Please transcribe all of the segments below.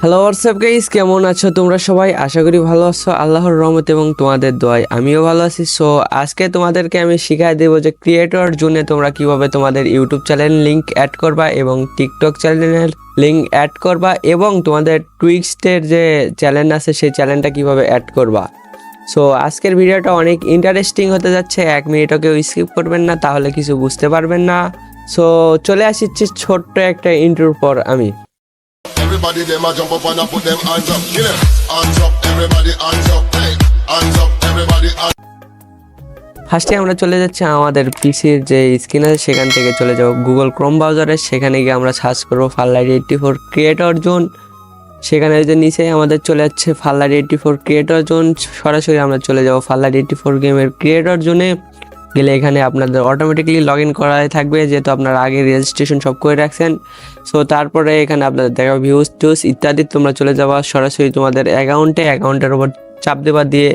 Hello WhatsApp guys কেমন আছো তোমরা সবাই? আশা করি ভালো আছো। আল্লাহর রহমত এবং তোমাদের দোয়ায় আমিও ভালো আছি। সো আজকে তোমাদেরকে আমি শিখাই দেবো যে ক্রিয়েটর জুনে তোমরা কীভাবে তোমাদের ইউটিউব চ্যানেল লিংক অ্যাড করবা এবং টিকটক চ্যানেলের লিংক অ্যাড করবা এবং তোমাদের টুইক্সটের যে চ্যানেল আছে, সেই চ্যানেলটা কীভাবে অ্যাড করবা। সো আজকের ভিডিওটা অনেক ইন্টারেস্টিং হতে যাচ্ছে। এক মিনিটও কেউ স্কিপ করবেন না, তাহলে কিছু বুঝতে পারবেন না। সো চলে আসিচ্ছি ছোট্ট একটা ইন্ট্রোর পর আমি। Everybody them a jump up and a put them hands up. Kill them. Hands up, everybody hands up. Hey, hands up, everybody hands up. ফার্স্টে আমরা চলে যাচ্ছি আমাদের পিসির যে স্ক্রিন আছে সেখান থেকে চলে যাব গুগল ক্রোম ব্রাউজারে সেখানে গিয়ে আমরা সার্চ করব ফাল্লারি এইটটি ফোর ক্রিয়েটর জোন সেখানে যে নিচে আমাদের চলে যাচ্ছে ফাল্লারি এইটটি ফোর ক্রিয়েটর জোন সরাসরি আমরা চলে যাব ফাল্লারি এইটটি ফোর গেমের ক্রিয়েটর জোনে গেলে এখানে আপনাদের অটোমেটিকলি লগ ইন করাই থাকবে, যেহেতু আপনারা আগে রেজিস্ট্রেশন সব করে রাখছেন। সো তারপরে এখানে আপনাদের দেখা ভিউজ টিউজ ইত্যাদি। তোমরা চলে যাওয়া সরাসরি তোমাদের অ্যাকাউন্টে অ্যাকাউন্টের উপর চাপ দেওয়া দিয়ে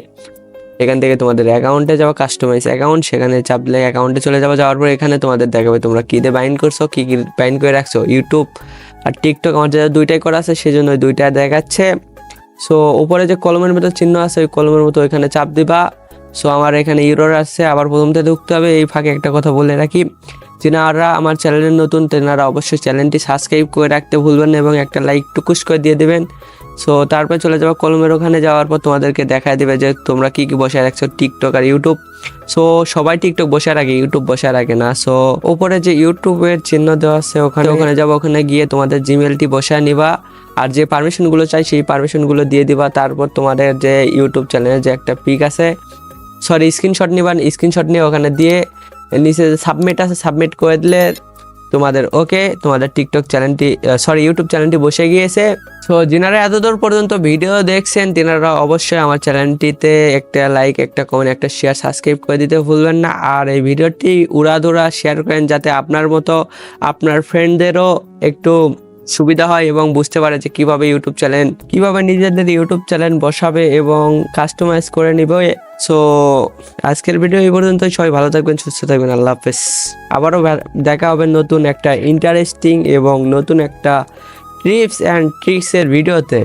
এখান থেকে তোমাদের অ্যাকাউন্টে যাওয়া কাস্টমাইজ অ্যাকাউন্ট সেখানে চাপ চাপলে অ্যাকাউন্টে চলে যাওয়া যাওয়ার পর এখানে তোমাদের দেখাবে তোমরা কী দিয়ে বাইন্ড করছ, কী কী বাইন্ড করে রাখছো ইউটিউব আর টিকটক আমার যেটা দুইটাই করা আছে, সেজন্য ওই দুইটা দেখাচ্ছে। সো উপরে যে কলমের মতো চিহ্ন আছে, ওই কলমের মতো ওইখানে চাপ দিবা। সো আমার এখানে ইউরোর আছে আবার প্রথম থেকে ঢুকতে হবে, এই ফাঁকে একটা কথা বলে রাখি। যিনারা আমার চ্যানেলের নতুন, তেনারা অবশ্যই চ্যানেলটি সাবস্ক্রাইব করে রাখতে ভুলবেন না এবং একটা লাইক টুকুস করে দিয়ে দেবেন। সো তারপর চলে যাব কলমের ওখানে, যাওয়ার পর তোমাদেরকে দেখায় দেবে যে তোমরা কী কী বসে রাখছো টিকটক আর ইউটিউব সো সবাই টিকটক বসে রাখে ইউটিউব বসে রাখে না। সো ওপরে যে ইউটিউবের চিহ্ন দেওয়া আছে, ওখানে ওখানে যাব, ওখানে গিয়ে তোমাদের জিমেলটি বসে নিবা। আর যে পারমিশনগুলো চাই, সেই পারমিশনগুলো দিয়ে দিবা। তারপর তোমাদের যে ইউটিউব চ্যানেলের যে একটা পিক আছে সরি স্ক্রিনশট নিবা স্ক্রিনশট নিয়ে ওখানে দিয়ে নিচে সাবমিট আছে সাবমিট করে দিলে তোমাদের ওকে তোমাদের টিকটক চ্যানেলটি সরি ইউটিউব চ্যানেলটি বসে গিয়েছে। সো যিনারা এতদূর পর্যন্ত ভিডিও দেখছেন, তিনারা অবশ্যই আমার চ্যানেলটিতে একটা লাইক একটা কমেন্ট একটা শেয়ার সাবস্ক্রাইব করে দিতে ভুলবেন না। আর এই ভিডিওটি উড়াধুরা শেয়ার করেন যাতে আপনার মতো আপনার ফ্রেন্ডদেরও একটু সুবিধা হয় এবং বুঝতে পারে যে কীভাবে ইউটিউব চ্যানেল কীভাবে নিজেদের ইউটিউব চ্যানেল বসাবে এবং কাস্টমাইজ করে নিবে। সো আজকের ভিডিও এই পর্যন্ত সবাই ভালো থাকবেন, সুস্থ থাকবেন। আল্লাহ হাফেজ। আবারও দেখা হবে নতুন একটা ইন্টারেস্টিং এবং নতুন একটা টিপস অ্যান্ড ট্রিক্সের ভিডিওতে